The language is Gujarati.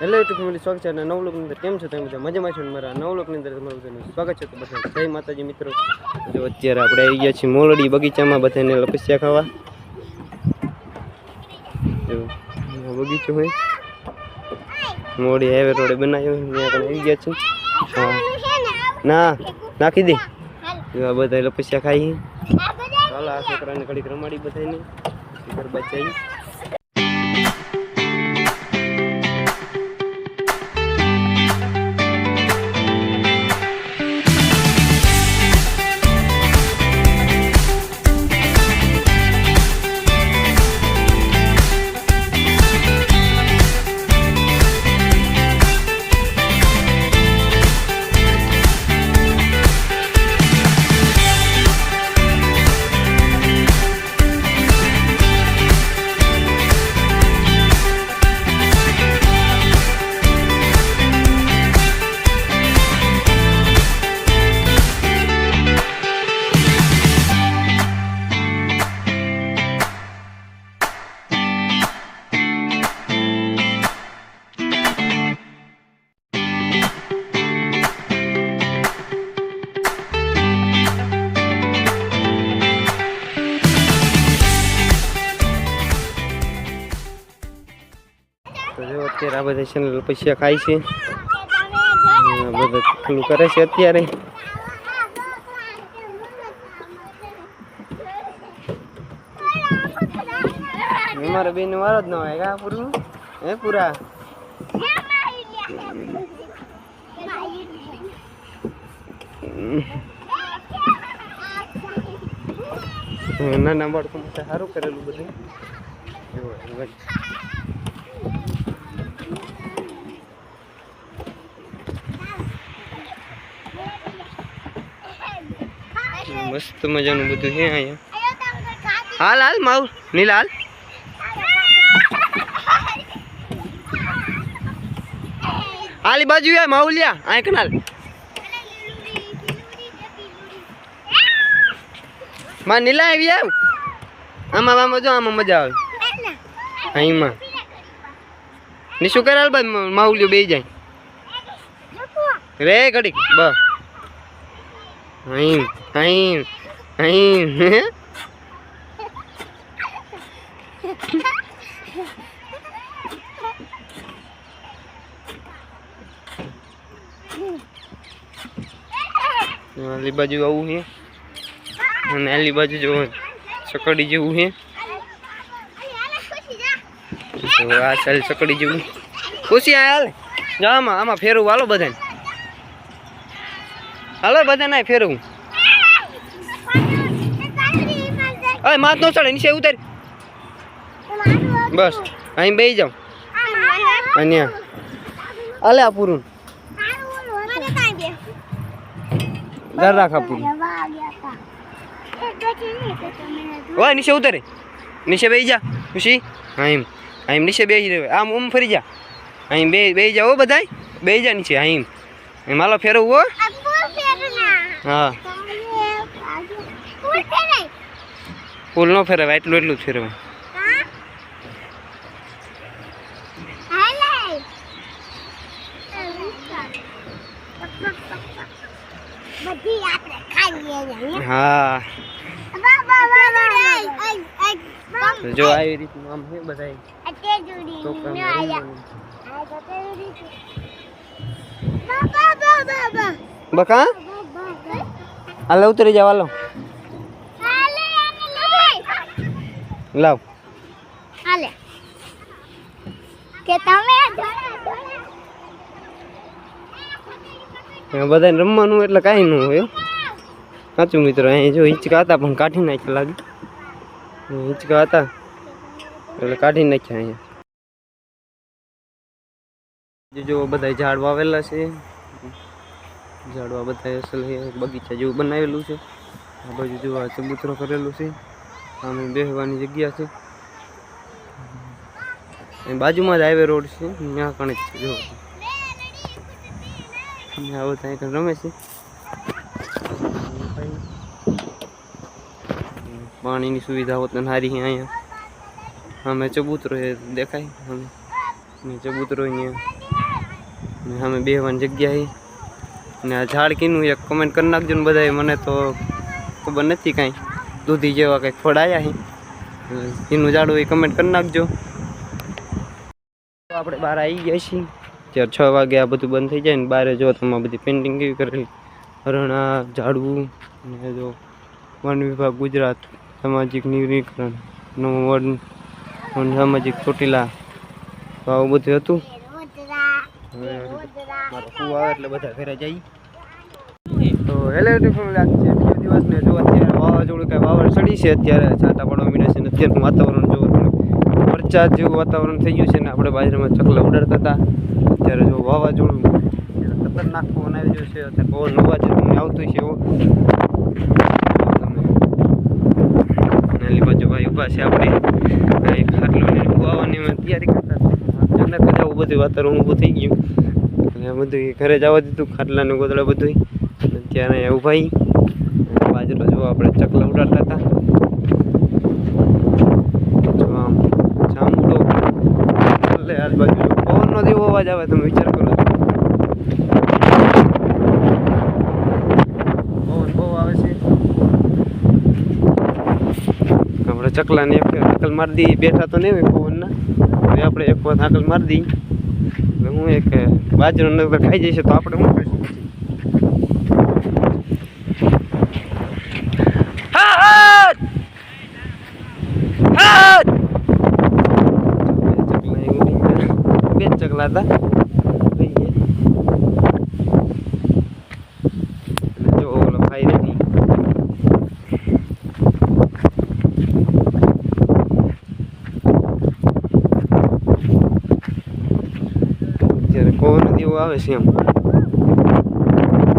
હેલો યુટ્યુબ ફેમિલી, સ્વાગત છે અને નવલોકની અંદર કેમ છો તમે બધા? મજામાં છો મારા નવલોકની અંદર તમારું બધાનું સ્વાગત છે. તો બધા જય માતાજી મિત્રો. જો અત્યારે આપણે આવી ગયા છીએ મોલડી બગીચામાં બધાને લપસ્યા ખાવા. જો બગીચો હોય. મોડી હાઈવે રોડે બનાવ્યો ત્યાં આગળ આવી ગયા છે હા. ના, નાખી દે. આ બધા લપસ્યા ખાઈ. ચાલો આ છોકરાને ઘડીક રમાડી બધાને ઘર ચાઈ આ બધા છે ને પૈસા ખાય છે. બધા પેલું કરે છે અત્યારે. અમારે બેન વારો જ ન હોય કા પૂરું? હે પૂરા? નાના બાળકો માટે સારું કરેલું બધું. મસ્ત મજાનું બધું છે અહીંયા. હાલ હાલ માવ નીલ હાલ. હાલી બાજુ આ માઉલિયા આ કનાલ. માં નીલા આવી આવ. આમાં આમાં જો આમાં મજા આવે. અહીંમાં. નિશુ કરે હાલ બાદ માઉલિયો બે જાય. રે ઘડીક બ અહીં અહીં અહીં આલી બાજુ આવું છે અને આલી બાજુ જો સકડી જેવું છે આ ચાલ સકડી જેવું. ખુશી આ જા આમાં આમાં ફેરવું હાલો બધાને. હાલો બધાને ફેરવું. અરે માથ નો ચડે નીચે ઉતાર. બસ અહીં બેસી જાઉં. અહીંયા. અલે આ પૂરું. દર રાખ પૂરું. ઓય નીચે ઉતારે. નીચે બેસી જા ખુશી. અહીં અહીં નીચે બેસી રહ્યો. આમ ઉમ ફરી જા. અહીં બે બેસી જા ઓ બધાય. બેસી જા નીચે અહીં. એમ માલો ફેરવું હો. હા ફૂલ નો ફેરવાય એટલું એટલું જ ફેરવાય બધી આપણે ખાઈએ છીએ હા બા બા બા બા તો જો આવી રીતનું આમ છે બધાય અટે જુડી છોકરાને ન આયા રમવાનું. આ તો તે રીતે બા બા બા બા બા બકા બા બા હાલે ઉતરી જાવ હાલો. લાવ. હાલે. કે તમે બધાને રમવાનું એટલે કાંઈ ન હોય. સાચું મિત્રો અહીં જો હિંચકા હતા પણ કાઢી નાખ્યા લાગે. હિંચકા હતા. એટલે કાઢી નાખ્યા અહીંયા. જો બધા ઝાડ વાવેલા છે. ઝાડવા બધા અસલ છે બગીચા જેવું બનાવેલું છે. આ બાજુ જો આ ચબૂતરો કરેલું છે, સામે બેસવાની જગ્યા છે. બાજુમાં જ હાઈવે રોડ છે, ત્યાં કણે જ છે, જો. ત્યાં બધા કણ રમે છે. પાણીની સુવિધા હોત સારી છે અહીંયા. અમે ચબૂતરો છે દેખાય. અમે ચબૂતરો અહીંયા. સામે બેહવાની જગ્યા ને આ ઝાડ કીનું એક કમેન્ટ કરી નાખજો ને બધાએ મને તો ખબર નથી કાંઈ. દૂધી જેવા કંઈક ફળ આવ્યા હી. એનું ઝાડ એ કમેન્ટ કરી નાખજો. આપણે બહાર આવી ગયા છીએ. ત્યારે છ વાગે આ બધું બંધ થઈ જાય ને બહાર જો તમે બધી પેઇન્ટિંગ કેવી કરેલી. હરણા ઝાડવું ને જો વન વિભાગ ગુજરાત સામાજિક નિરીકરણ નવું વન સામાજિક ચોટીલા. તો આવું બધું હતું. હવે આવે એટલે બધા ઘરે જઈ તો હેલો આજ છે, બીજો જો અત્યારે વાવાઝોડું કાંઈ વાવડ ચડી છે અત્યારે, છાંટા મીડે છે ને અત્યારનું વાતાવરણ જો વરસાદ જેવું વાતાવરણ થઈ ગયું છે ને, આપણે બાજરામાં ચકલા ઉડાડતા હતા. અત્યારે જો વાવાઝોડું ખતરનાક પવન આવી ગયો છે, અત્યારે પવન અવાજ તમને આવતું છે એવો. નાની બાજુ ભાઈ ઊભા છે આપણે. ખાટલો ને તૈયારી કરતા અચાનક જ વાતાવરણ ઊભું થઈ ગયું. એટલે બધું ઘરે જવા દીધું ખાટલા ને ગોદડા બધું અને ત્યારે ભાઈ. બાજરો જો આપણે ચકલા ઉડાડતા હતા. આમ જામડો એટલે આજુબાજુ પવનનો જેવો અવાજ આવે તમે વિચાર કરો. પવન બહુ આવે છે. આપણે ચકલાને એક હાકલ મારી દઈએ બેઠા તો નહીં પવનના. આપણે એક વખત હાકલ મારી દઈએ હું એક બાજરો ખાઈ જઈશે તો આપણે શું કરીશું પછી ચકલા એ ઉડી ગયા. ચકલા હતા આવે છે એમ